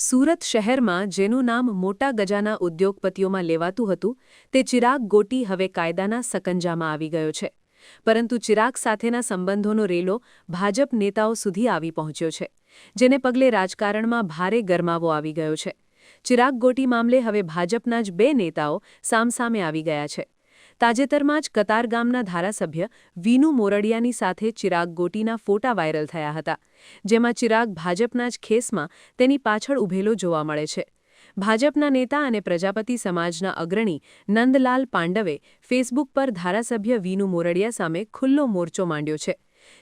સુરત શહેરમાં, જેનું નામ મોટા ગજાના ઉદ્યોગપતિઓમાં લેવાતું હતું, તે ચિરાગ ગોટી હવે કાયદાના સકંજામાં આવી ગયો છે. પરંતુ ચિરાગ સાથેના સંબંધોનો રેલો ભાજપ નેતાઓ સુધી આવી પહોંચ્યો છે, જેને પગલે રાજકારણમાં ભારે ગરમાવો આવી ગયો છે. ચિરાગ ગોટી મામલે હવે ભાજપના જ બે નેતાઓ સામસામે આવી ગયા છે. તાજેતરમાં જ કતારગામના ધારાસભ્ય વિનુ મોરડિયાની સાથે ચિરાગ ગોટીના ફોટા વાયરલ થયા હતા. જેમાં ચિરાગ ભાજપના જ ખેસમાં તેની પાછળ ઊભેલો જોવા મળે છે. ભાજપના નેતા અને પ્રજાપતિ સમાજના અગ્રણી નંદલાલ પાંડવે ફેસબુક પર ધારાસભ્ય વિનુ મોરડિયા સામે ખુલ્લો મોરચો માંડ્યો છે.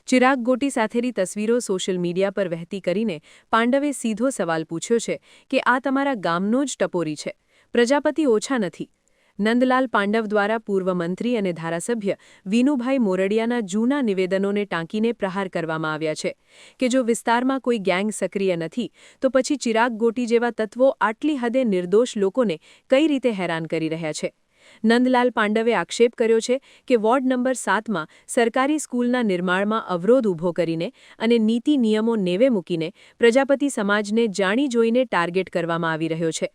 ચિરાગ ગોટી સાથેની તસવીરો સોશિયલ મીડિયા પર વહેતી કરીને પાંડવે સીધો સવાલ પૂછ્યો છે કે આ તમારા ગામનો જ ટપોરી છે. પ્રજાપતિ ઓછા નથી. નંદલાલ પાંડવ દ્વારા પૂર્વ મંત્રી અને ધારાસભ્ય વિનુભાઈ મોરડિયાના જૂના નિવેદનોને ટાંકીને પ્રહાર કરવામાં આવ્યા છે કે જો વિસ્તારમાં કોઈ ગેંગ સક્રિય નથી, તો પછી ચિરાગ ગોટી જેવા તત્વો આટલી હદે નિર્દોષ લોકોને કઈ રીતે હેરાન કરી રહ્યા છે? નંદલાલ પાંડવે આક્ષેપ કર્યો છે કે વોર્ડ નંબર સાતમાં સરકારી સ્કૂલના નિર્માણમાં અવરોધ ઊભો કરીને અને નીતિ નિયમો નેવે મૂકીને પ્રજાપતિ સમાજને જાણી જોઈને ટાર્ગેટ કરવામાં આવી રહ્યો છે.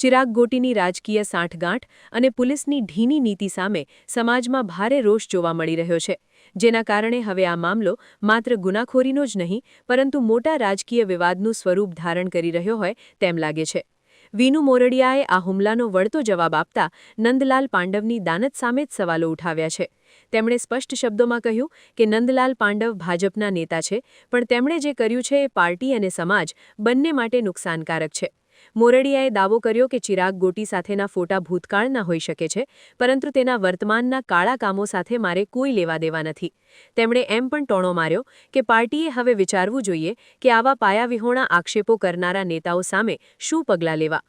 ચિરાગ ગોટીની રાજકીય સાંઠગાંઠ અને પોલીસની ઢીની નીતિ સામે સમાજમાં ભારે રોષ જોવા મળી રહ્યો છે. જેના કારણે હવે આ મામલો માત્ર ગુનાખોરીનો જ નહીં, પરંતુ મોટા રાજકીય વિવાદનું સ્વરૂપ ધારણ કરી રહ્યો હોય તેમ લાગે છે. વિનુ મોરડિયાએ આ હુમલાનો વળતો જવાબ આપતા નંદલાલ પાંડવની દાનત સામે જ સવાલો ઉઠાવ્યા છે. તેમણે સ્પષ્ટ શબ્દોમાં કહ્યું કે નંદલાલ પાંડવ ભાજપના નેતા છે, પણ તેમણે જે કર્યું છે એ પાર્ટી અને સમાજ બંને માટે નુકસાનકારક છે. મોરડિયાએ દાવો કર્યો કે ચિરાગ ગોટી સાથેના ફોટા ભૂતકાળના હોઈ શકે છે, પરંતુ તેના વર્તમાનના કાળા કામો સાથે મારે કોઈ લેવા દેવા નથી. તેમણે એમ પણ ટોણો માર્યો કે પાર્ટીએ હવે વિચારવું જોઈએ કે આવા પાયાવિહોણા આક્ષેપો કરનારા નેતાઓ સામે શું પગલાં લેવા.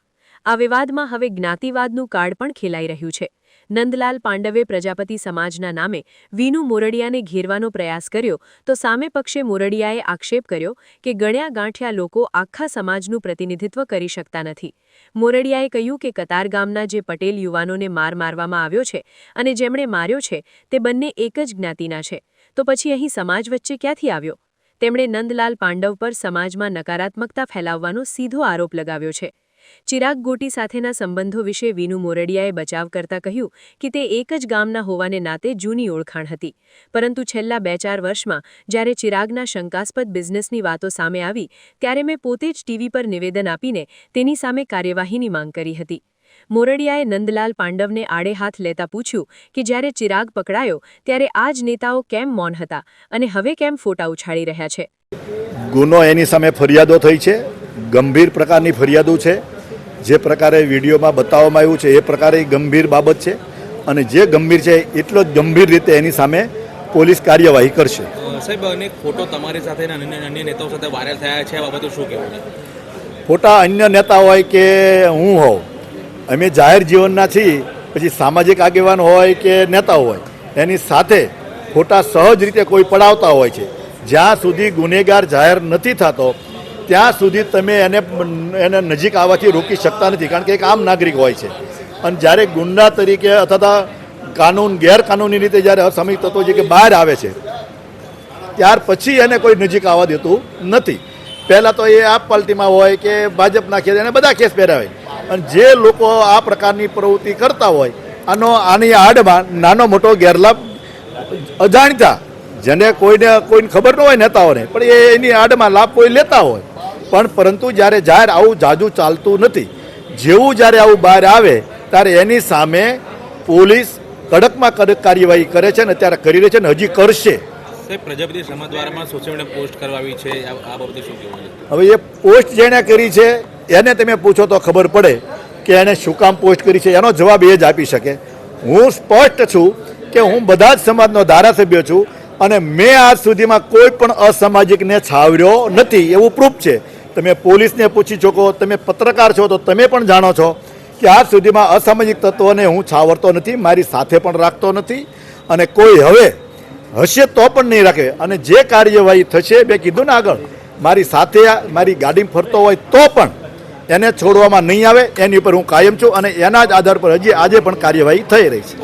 આ વિવાદમાં હવે જ્ઞાતિવાદનું કાર્ડ પણ ખેલાઈ રહ્યું છે. નંદલાલ પાંડવે પ્રજાપતિ સમાજના નામે વિનુ મોરડિયાને ઘેરવાનો પ્રયાસ કર્યો તો સામે પક્ષે મોરડિયાએ આક્ષેપ કર્યો કે ગણ્યા ગાંઠ્યા લોકો આખા સમાજનું પ્રતિનિધિત્વ કરી શકતા નથી. મોરડિયાએ કહ્યું કે કતાર ગામના જે પટેલ યુવાનોને માર મારવામાં આવ્યો છે અને જેમણે માર્યો છે તે બંને એક જ જ્ઞાતિના છે. તો પછી અહીં સમાજ વચ્ચે ક્યાંથી આવ્યો? તેમણે નંદલાલ પાંડવ પર સમાજમાં નકારાત્મકતા ફેલાવવાનો સીધો આરોપ લગાવ્યો છે. ચિરાગ ગોટી સાથેના સંબંધો વિશે વિનુ મોરડિયાએ બચાવ કરતા કહ્યું કે તે એક જ ગામના હોવાને નાતે જૂની ઓળખાણ હતી. પરંતુ છેલ્લા બે ચાર વર્ષમાં જ્યારે ચિરાગના શંકાસ્પદ બિઝનેસની વાતો સામે આવી, ત્યારે મેં પોતે જ ટીવી પર નિવેદન આપીને તેની સામે કાર્યવાહીની માંગ કરી હતી. મોરડિયાએ નંદલાલ પાંડવને આડે હાથ લેતા પૂછ્યું કે જ્યારે ચિરાગ પકડાયો, ત્યારે આ જ નેતાઓ કેમ મૌન હતા અને હવે કેમ ફોટા ઉછાળી રહ્યા છે? ગુનો એની સામે ફરિયાદો થઈ છે, ગંભીર પ્રકારની ફરિયાદો છે. જે પ્રકારે વિડીયોમાં બતાવવામાં આવ્યું છે એ પ્રકારે ગંભીર બાબત છે અને જે ગંભીર છે એટલો જ ગંભીર રીતે એની સામે પોલીસ કાર્યવાહી કરશે. સાહેબ અને ફોટો તમારી સાથે અને અન્ય અન્ય નેતાઓ સાથે વાયરલ થયા છે આ બાબતે શું કહેવું? ફોટા અન્ય નેતા હોય કે હું હોઉં અમે જાહેર જીવનના છીએ પછી સામાજિક આગેવાન હોય કે નેતા હોય એની સાથે ફોટા સહજ રીતે કોઈ પડાવતા હોય છે. જ્યાં સુધી ગુનેગાર જાહેર નથી થતો ત્યાં સુધી તમે એને એને નજીક આવવાથી રોકી શકતા નથી, કારણ કે એક આમ નાગરિક હોય છે. અને જ્યારે ગુંડા તરીકે અથવા કાનૂન, ગેરકાનૂની રીતે જ્યારે અસામિક તત્વો જે કે બહાર આવે છે, ત્યાર પછી એને કોઈ નજીક આવવા દેતું નથી. પહેલાં તો એ આ પાર્ટીમાં હોય કે ભાજપના ખેસ એને બધા કેસ પહેરાવે. અને જે લોકો આ પ્રકારની પ્રવૃત્તિ કરતા હોય, આનો આની આડમાં નાનો મોટો ગેરલાભ અજાણતા જેને કોઈને કોઈને ખબર ન હોય નેતાઓને, પણ એ એની આડમાં લાભ કોઈ લેતા હોય. પણ પરંતુ જ્યારે જાહેર આવું જાજુ ચાલતું નથી જેવું જ્યારે આવું બહાર આવે ત્યારે એની સામે પોલીસ કડકમાં કડક કાર્યવાહી કરે છે ને અત્યારે કરી રહી છે ને હજી કરશે. પ્રજાપતિ સમાજ દ્વારામાં સોશિયલ મીડિયા પોસ્ટ કરવા છે આ આ બાબતે શું કહેવું હવે એ પોસ્ટ જેણે કરી છે એને તમે પૂછો તો ખબર પડે કે એણે શું કામ પોસ્ટ કરી છે. એનો જવાબ એ જ આપી શકે. હું સ્પષ્ટ છું કે હું બધા જ સમાજનો ધારાસભ્ય છું અને મેં આજ સુધીમાં કોઈ પણ અસામાજિકને છાવર્યો નથી. એવું પ્રૂફ છે. તમે પોલીસને પૂછી શકો તમે પત્રકાર છો તો તમે પણ જાણો છો કે આજ સુધીમાં અસામાજિક તત્વોને હું છાવરતો નથી, મારી સાથે પણ રાખતો નથી અને કોઈ હવે હશે તો પણ નહીં રાખે. અને જે કાર્યવાહી થશે, મેં કીધું ને આગળ, મારી સાથે મારી ગાડીમાં ફરતો હોય તો પણ એને છોડવામાં નહીં આવે, એની ઉપર હું કાયમ છું અને એના જ આધાર પર હજી આજે પણ કાર્યવાહી થઈ રહી છે.